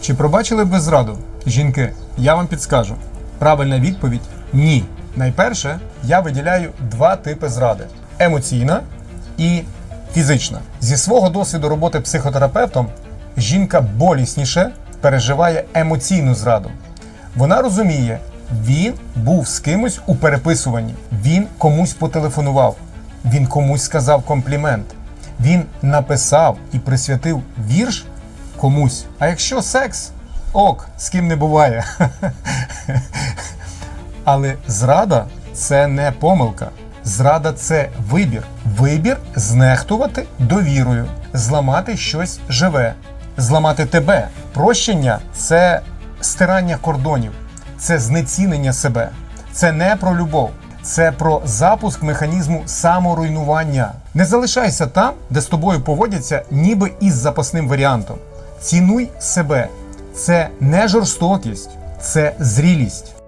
Чи пробачили ви зраду? Жінки, я вам підскажу. Правильна відповідь ні. Найперше, я виділяю два типи зради: емоційна і фізична. Зі свого досвіду роботи психотерапевтом жінка болісніше переживає емоційну зраду. Вона розуміє, він був з кимось у переписуванні, він комусь потелефонував, він комусь сказав комплімент, він написав і присвятив вірш комусь. А якщо секс, ок, з ким не буває. Але зрада це не помилка. Зрада це вибір. Вибір знехтувати довірою, зламати щось живе, зламати тебе. Прощення це стирання кордонів, це знецінення себе. Це не про любов, це про запуск механізму саморуйнування. Не залишайся там, де з тобою поводяться, ніби із запасним варіантом. Цінуй себе. Це не жорстокість, це зрілість.